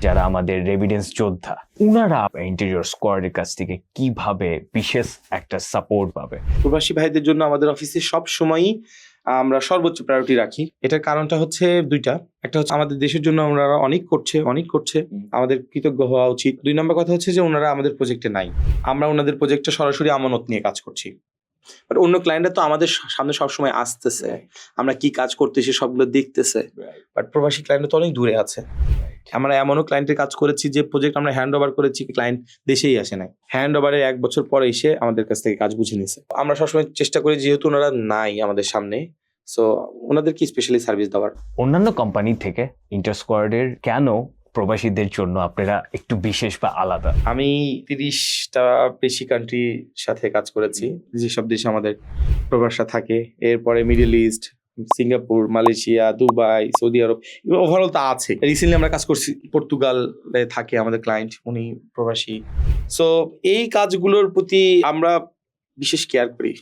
যারা আমাদের রেভিডেন্স যোদ্ধা উনারা ইন্টেরিয়র স্কোয়াডের কাছ থেকে কীভাবে বিশেষ একটা সাপোর্ট পাবে? প্রবাসী ভাইদের জন্য আমাদের অফিসে সব সময়ই আমরা সর্বোচ্চ প্রায়োরিটি রাখি। এটার কারণটা হচ্ছে দুইটা। একটা হচ্ছে আমাদের দেশের জন্য ওনারা অনেক করছে অনেক করছে। আমাদের কৃতজ্ঞ হওয়া উচিত। দুই নম্বর কথা হচ্ছে যে ওনারা আমাদের প্রজেক্টে নাই। আমরা ওনাদের প্রজেক্টে সরাসরি আমানত নিয়ে কাজ করছি। বাট অন্য ক্লায়েন্টরা তো আমাদের সামনে সবসময় আসতেছে। আমরা কি কাজ করতেছি সবগুলো দেখতেছে। বাট প্রবাসী ক্লায়েন্ট তো অনেক দূরে আছে। আমরা এমনও ক্লায়েন্টের কাজ করেছি যে প্রজেক্ট আমরা হ্যান্ড ওভার করেছি ক্লায়েন্ট দেশেই আসে নাই। হ্যান্ড ওভারের এক বছর পরে এসে আমাদের কাছ থেকে কাজ বুঝে নিছে। আমরা সবসময় চেষ্টা করি যেহেতু ওনারা নাই আমাদের সামনে সো ওনাদের কি স্পেশালি সার্ভিস দেওয়ার? অন্যান্য কোম্পানি থেকে ইন্টার স্কোয়াডের কেন প্রবাসীদের জন্য আপনারা একটু বিশেষ বা আলাদা? আমি তিরিশটা বেশি কান্ট্রির সাথে কাজ করেছি। যেসব দেশে আমাদের প্রবাসা থাকে এরপরে middle east Singapore Malaysia Dubai Saudi Arab overall তা আছে। রিসেন্টলি আমরা কাজ করছি পর্তুগালে থাকে আমাদের ক্লায়েন্ট উনি প্রবাসী। সো এই কাজগুলোর প্রতি আমরা বিশেষ কেয়ার করি।